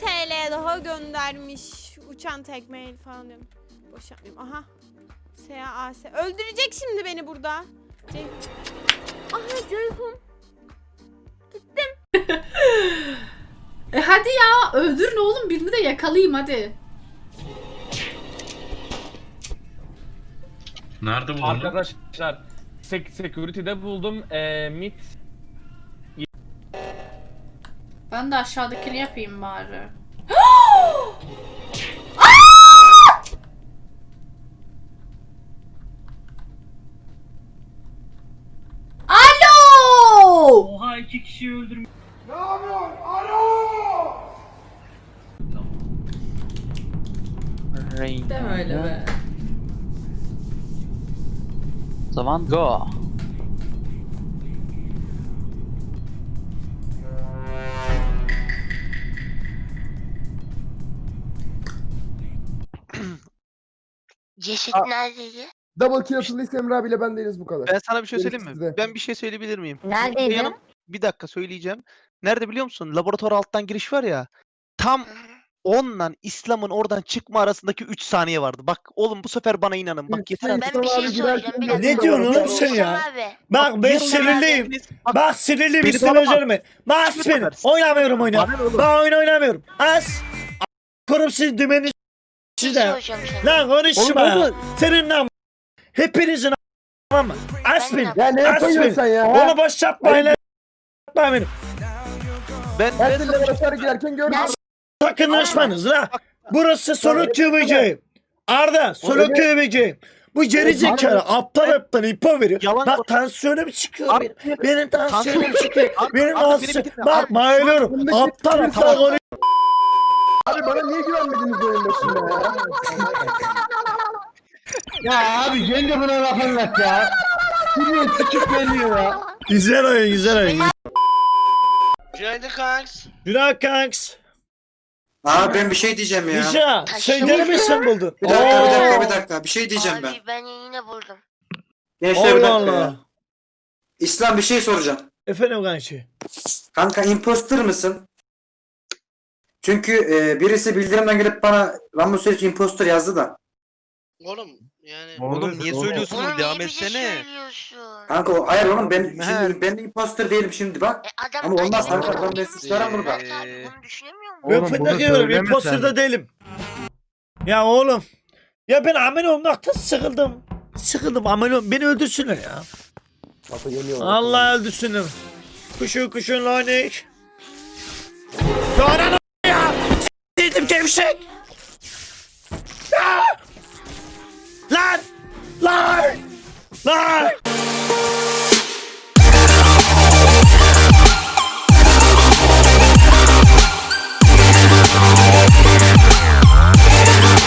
TL daha göndermiş. Uçan tekmeyle falan diyorum. Boş yapmayayım. Aha. SAAS. Öldürecek şimdi beni burada. Ceyhun. Aha Ceyhun. E hadi ya öldürün oğlum birini de yakalayayım hadi. Nerede buldun? Arkadaşlar sek security'de buldum. Ee, mid Ben de aşağıdakini yapayım bari. Alo! Oha iki kişiyi öldürmüş. Deme öyle be. O zaman go. Ceset Aa. neredeydi? Double kill atılıysa Emre abiyle ben değiliz bu kadar. Ben sana bir şey söyleyeyim mi? De. Ben bir şey söyleyebilir miyim? Neredeydi? Yanım- bir dakika söyleyeceğim. Nerede biliyor musun? Laboratuvar alttan giriş var ya. Tam onunla İslam'ın oradan çıkma arasındaki 3 saniye vardı. Bak oğlum bu sefer bana inanın. Bak yeter artık. Ben bir şey soracağım. Bir dakika. Ne diyorsun oğlum sen şey ya? abi. Bak ben sinirliyim. Bak, Bak sinirliyim Beni isteme tanıma. üzerime. Bas Lütfen beni. versin. Oynamıyorum oyna. Bana ne oğlum? Ben oyun oynamıyorum. As. Kurum siz dümeni Bir şey size. Lan konuşma Oğlum. Senin lan. Hepinizin tamam mı? As Ben beni. de- Ya ne yapıyorsun sen ya? Onu boş yapmayın lan. Yapma beni. Ben, Ben de laboratuvara girerken gördüm. Sakınlaşmanız la. Burası soluk QVC. Arda soluk QVC. Bu geri zekalı aptal aptal ipo veriyor. Yalan Bak tansiyonum çıkıyor Abi, benim. Benim tansiyonum çıkıyor. Benim tansiyonum. Bak bayılıyorum. Aptal aptal. Abi bana niye güvenmediniz oyun başında ya? Ya abi gel buna laf anlat ya. Sürüyor küçük geliyor ya. Güzel oyun güzel oyun. Günaydın kanks. Günah kanks. Abi ben bir şey diyeceğim ya. Nişa sen gene misin buldun? Bir dakika bir dakika bir dakika. Bir şey diyeceğim ben. Abi ben yine buldum. Gençler bir Allah dakika ya. Allah. İslam bir şey soracağım. Efendim kanki. Kanka imposter mısın? Çünkü e, birisi bildirimden gelip bana Rambo Süreç imposter yazdı da. Oğlum yani. Oğlum niye söylüyorsun? Oğlum Devam niye bize etsene. söylüyorsun? Kanka o, hayır oğlum ben şimdi ben de imposter değilim şimdi bak. E adam Ama kanka, ediyor. ben de sıçarım burada. Murat abi bunu düşünemiyor musun? Ben fındık yiyorum. Imposter'da değilim. Ya oğlum. Ya ben amel olmaktan sıkıldım. Sıkıldım amel ol. Beni öldürsünler ya. Allah öldürsünler. Kuşun kuşun lanet. Gevşek. Ya! Lan. Lan. Lan.